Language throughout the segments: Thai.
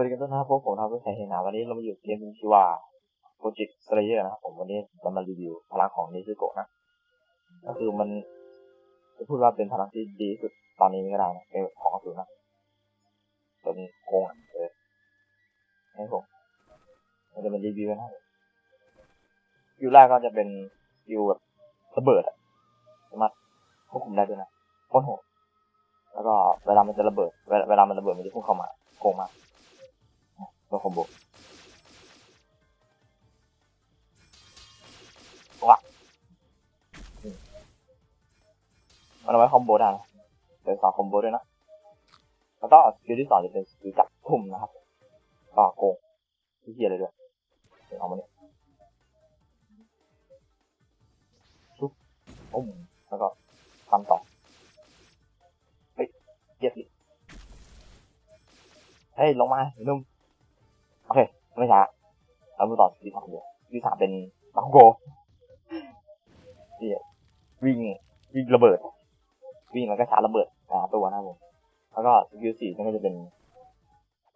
วัสดีกันด้วยนะครับพวกผมทำเพื่อใช้เฮนาวันนี้เรามาอยู่เกมที่ชื่อว่า Project Slayer นะครับผมวันนี้เรามารีวิวพลังของนิซึโกะนะ ก็คือมันจะพูดว่าเป็นพลังที่ดีสุดตอนนี้ก็ได้นะเป็นของสูรนะเป็นโกงอะเออให้ผมเราจะมารีวิวกันนะคิวแรกก็จะเป็นคิวแบบระเบิดอะสามารถควบคุมได้ด้วยนะโคตรโหดแล้วก็เวลามันจะระเบิด เวลามันระเบิดมันจะพุ่งเข้ามาโกงมาก คอมโบวะอืมมันเอาไว้คอมโบได้นะเป็นสองคอมโบด้วยนะแล้วก็สกิลที่สองจะเป็นสกิลจับทุ่มนะครับก็โกงที่เกียเลยด้วยเดี๋ยวเอามาเนี่ยชุบอุ้มแล้วก็ทำต่อเฮ้ยเกียดดิเฮ้ยลงมาหนุ่ม ไม่ช้าเรามาต่อสกิลสามเดียวสกิลสามเป็นบังโกนี่วิ่งวิ่งระเบิด วิ่งแล้วก็ชาร์จระเบิดหาตัวนะครับผมแล้วก็สกิลสี่นั่นก็จะเป็น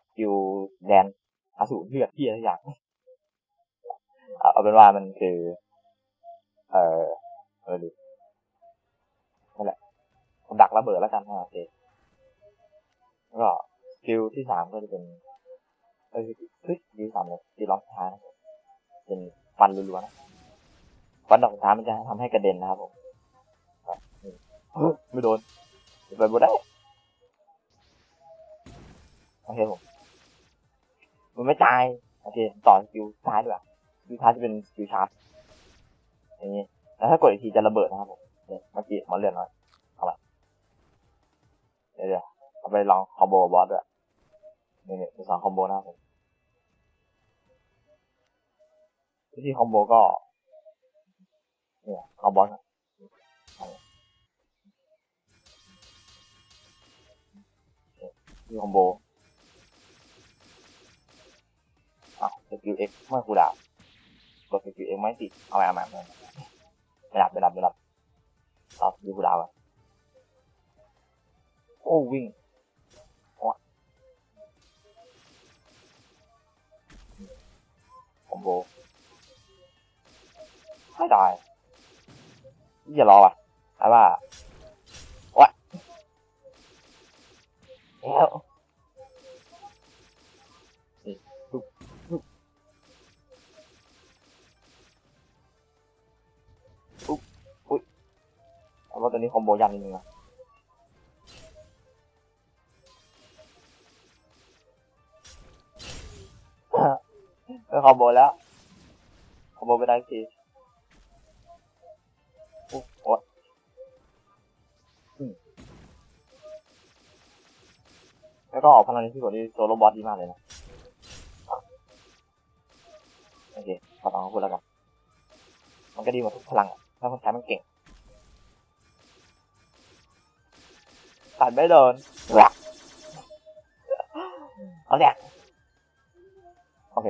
สกิลแดนอสูรเลือดที่อะไรอย่างเอาเป็นว่ามันคือ เออเออดูนั่นแหละผมดักระเบิดแล้วกันนะโอเคแล้วก็สกิลที่สามก็จะเป็น เออเฮ้ยดีสามเลยดีล็อกท้ายนะเป็นฟันรัวๆนะฟันดอกสุดท้ายมันจะทำให้กระเด็นนะครับผมไม่โดนไปบนได้โอเคผมมันไม่ตายโอเคต่อสกิลท้ายดีกว่าสกิลท้ายจะเป็นสกิลชาร์จอย่างนี้แล้วถ้ากดอีกทีจะระเบิดนะครับผมเนี่ยเมื่อกี้หมอเลือดน้อยเอาไปเดี๋ยวเอาไปลองคอมโบบอสด้วยนี่เนี่ยเป็นสองคอมโบนะครับผม วิธีคอมโบก็เนี่ยคอมบอสมีคอมโบอ้าวสกิลเอ็กเมื่อกูดาวกดสกิลเอ็กไม่ติดเอาใหมเอาใหม่เอาไม่ดับไม่ดับไม่ดับต่อสกิลกูดาวอะโอ้วิ่งโอ้คอมโบ ไม่ได้อย่ารอว่ะแต่ว่าวะแล้วนี่ปุ๊บปุ๊บปุ๊บอุ้ยเอาว่าตัวนี้คอมโบยันนิดนึงนะเออคอมโบแล้วคอมโบไปได้ที ก็ออกพลังที่กว่านี้โซโลบอสดีมากเลยนะ โอเคขอต้องพูดแล้วกัน มันก็ดีหมดทุกพลัง ถ้าคนใช้มันเก่งตัดไม่โดนเอาเนี่ยโอเค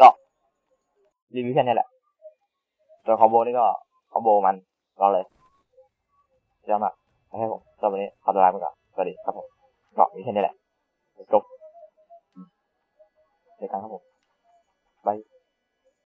ก็รีวิวแค่นี้แหละตัวคอมโบนี่ก็คอมโบมันก็เลยเยอะมากให้ผมสำหรับวันนี้ขอตัวลาไปก่อน สวัสดีครับผมก็มีแค่นี้แหละจบเจอกันครับผมบาย